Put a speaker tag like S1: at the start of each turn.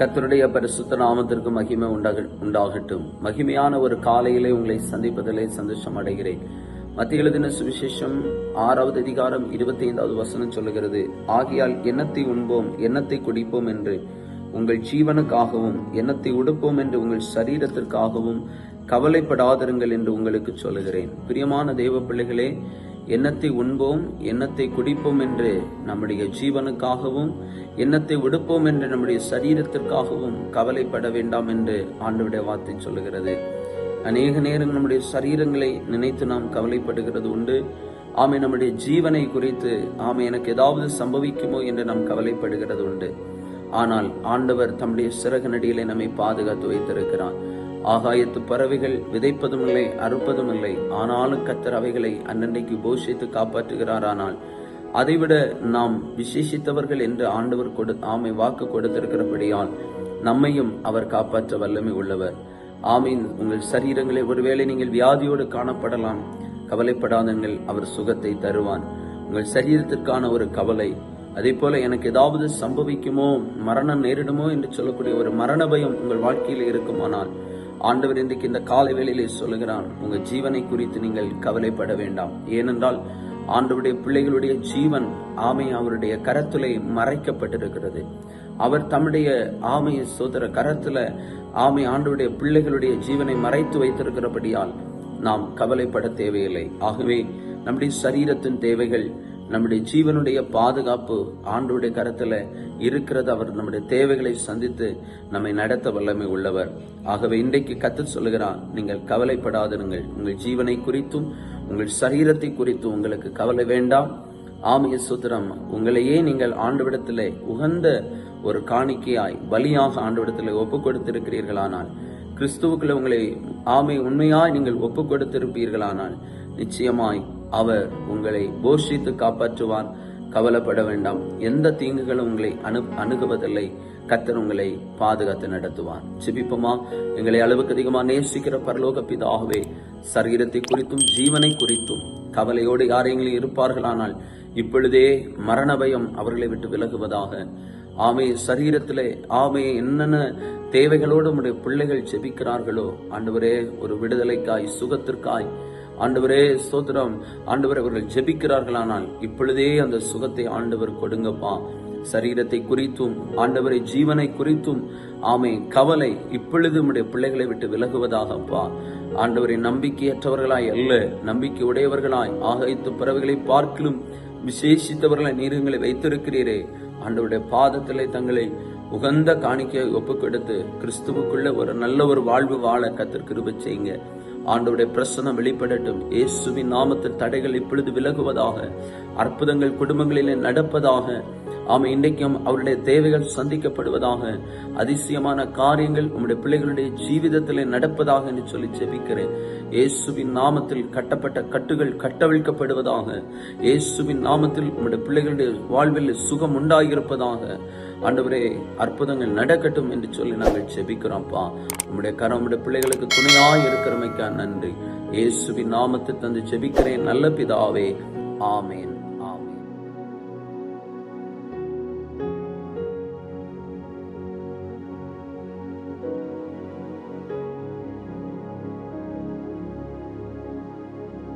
S1: கத்தருடைய பரிசுத்த நாமத்திற்கு மகிமை உண்டாக உண்டாகட்டும். மகிமையான ஒரு காலையிலே உங்களை சந்திப்பதிலே சந்தோஷம் அடைகிறேன். மத்திய எழுதின சுவிசேஷம் ஆறாவது அதிகாரம் இருபத்தி ஐந்தாவது வசனம் சொல்லுகிறது ஆகையால் எண்ணத்தை உண்போம் எண்ணத்தை குடிப்போம் என்று. உங்கள் ஜீவனுக்காகவும் எண்ணத்தை உடுப்போம் என்று உங்கள் சரீரத்திற்காகவும் கவலைப்படாதிருங்கள் என்று உங்களுக்கு சொல்லுகிறேன். பிரியமான தெய்வ பிள்ளைகளே எண்ணத்தை உண்போம் எண்ணத்தை குடிப்போம் என்று நம்முடைய ஜீவனுக்காகவும் எண்ணத்தை விடுப்போம் என்று நம்முடைய சரீரத்திற்காகவும் கவலைப்பட வேண்டாம் என்று ஆண்டவுடைய வார்த்தை சொல்லுகிறது. அநேக நேரம் நம்முடைய சரீரங்களை நினைத்து நாம் கவலைப்படுகிறது உண்டு. ஆமை நம்முடைய ஜீவனை குறித்து ஆமை எனக்கு ஏதாவது சம்பவிக்குமோ என்று நாம் கவலைப்படுகிறது உண்டு. ஆனால் ஆண்டவர் தம்முடைய சிறகு நடிகளை நம்மை பாதுகாத்து வைத்திருக்கிறார். ஆகாயத்து பறவைகள் விதைப்பதும் இல்லை அறுப்பதும் இல்லை ஆனாலும் கத்தர் அவைகளை அன்னன்னைக்கு போஷித்து காப்பாற்றுகிறார் ஆனால் அதைவிட நாம் விசேஷித்தவர்கள் என்று ஆண்டவர் கொடு ஆமை வாக்கு கொடுத்திருக்கிறபடியால் நம்மையும் அவர் காப்பாற்ற வல்லமை உள்ளவர். ஆமீன். உங்கள் சரீரங்களை ஒருவேளை நீங்கள் வியாதியோடு காணப்படலாம். கவலைப்படாதங்கள் அவர் சுகத்தை தருவான். உங்கள் சரீரத்திற்கான ஒரு கவலை அதே போல எனக்கு ஏதாவது சம்பவிக்குமோ மரணம் நேரிடுமோ என்று சொல்லக்கூடிய ஒரு மரண பயம் உங்கள் வாழ்க்கையில் இருக்குமானால் ஆண்டவர் இன்றைக்கு இந்த காலை வேளையிலே சொல்லுகிறான் உங்க ஜீவனை குறித்து நீங்கள் கவலைப்பட வேண்டாம். ஏனென்றால் ஆண்டவருடைய பிள்ளைகளுடைய ஜீவன் ஆமை அவருடைய கரத்திலே மறைக்கப்பட்டிருக்கிறது. அவர் தம்முடைய ஆமையை சோதர கரத்துல ஆமை ஆண்டவருடைய பிள்ளைகளுடைய ஜீவனை மறைத்து வைத்திருக்கிறபடியால் நாம் கவலைப்பட தேவையில்லை. ஆகவே நம்முடைய சரீரத்தின் தேவைகள் நம்முடைய ஜீவனுடைய பாதுகாப்பு ஆண்டோடைய கரத்தில் இருக்கிறது. அவர் நம்முடைய தேவைகளை சந்தித்து நம்மை நடத்த வல்லமை உள்ளவர். ஆகவே இன்றைக்கு கத்து சொல்லுகிறார் நீங்கள் கவலைப்படாதிருங்கள். உங்கள் ஜீவனை குறித்தும் உங்கள் சரீரத்தை குறித்தும் உங்களுக்கு கவலை வேண்டாம். ஆமிய சுத்திரம் உங்களையே நீங்கள் ஆண்டுவிடத்தில் உகந்த ஒரு காணிக்கையாய் பலியாக ஆண்டுவிடத்தில் ஒப்பு கொடுத்திருக்கிறீர்களானால் கிறிஸ்துவுக்குள்ள உங்களை ஆமை உண்மையாய் நீங்கள் ஒப்பு கொடுத்திருப்பீர்களானால் நிச்சயமாய் அவர் உங்களை போஷித்து காப்பாற்றுவார். கவலைப்பட வேண்டாம். எந்த தீங்குகளும் உங்களை அணு அணுகுவதில்லை. கத்தர் உங்களை பாதுகாத்து நடத்துவார். சிபிப்பமா எங்களை அளவுக்கு அதிகமாக நேசிக்கிற பரலோக பிதாகவே சரீரத்தை குறித்தும் ஜீவனை குறித்தும் கவலையோடு யாரெங்கிலும் இருப்பார்களானால் இப்பொழுதே மரண பயம் அவர்களை விட்டு விலகுவதாக. ஆமே சரீரத்திலே ஆமையை என்னென்ன தேவைகளோடு நம்முடைய பிள்ளைகள் செபிக்கிறார்களோ ஆண்டவரே ஒரு விடுதலைக்காய் சுகத்திற்காய் ஆண்டவரே சோத்திரம் ஆண்டவர் அவர்கள் ஜெபிக்கிறார்களானால் இப்பொழுதே அந்த சுகத்தை ஆண்டவர் கொடுங்கப்பா. சரீரத்தை குறித்தும் ஆண்டவரை ஜீவனை குறித்தும் ஆமை கவலை இப்பொழுது உடைய பிள்ளைகளை விட்டு விலகுவதாகப்பா. ஆண்டவரை நம்பிக்கையற்றவர்களாய் அல்ல நம்பிக்கை உடையவர்களாய் ஆகைத்து பறவைகளை பார்க்கிலும் விசேஷித்தவர்களை நீருங்களை வைத்திருக்கிறீரே. ஆண்டவருடைய பாதத்திலே தங்களை உகந்த காணிக்கையை ஒப்புக்கெடுத்து கிறிஸ்துவுக்குள்ள ஒரு நல்ல ஒரு வாழ்வு வாழ கத்திற்கு செய்யுங்க. ஆண்டவருடைய பிரசனம் வெளிப்படட்டும். இயேசுவின் நாமத்தில் தடைகள் இப்பொழுது விலகுவதாக அற்புதங்கள் குடும்பங்களிலே நடப்பதாக ஆமை இன்றைக்கும் அவருடைய தேவைகள் சந்திக்கப்படுவதாக அதிசயமான காரியங்கள் உம்முடைய பிள்ளைகளுடைய ஜீவிதத்திலே நடப்பதாக என்று சொல்லி ஜெபிக்கிறேன். இயேசுவின் நாமத்தில் கட்டப்பட்ட கட்டுகள் கட்டவிழ்க்கப்படுவதாக இயேசுவின் நாமத்தில் உம்முடைய பிள்ளைகளுடைய வாழ்வில் சுகம் உண்டாகியிருப்பதாக ஆண்டவரே அற்புதங்கள் நடக்கட்டும் என்று சொல்லி நாங்கள் ஜெபிக்கிறோம்ப்பா. உம்முடைய கரம் உம்முடைய பிள்ளைகளுக்கு துணையாக இருக்கிறமைக்கா நன்றி. இயேசுவின் நாமத்தில் தந்து ஜெபிக்கிறேன். நல்ல பிதாவே ஆமேன்.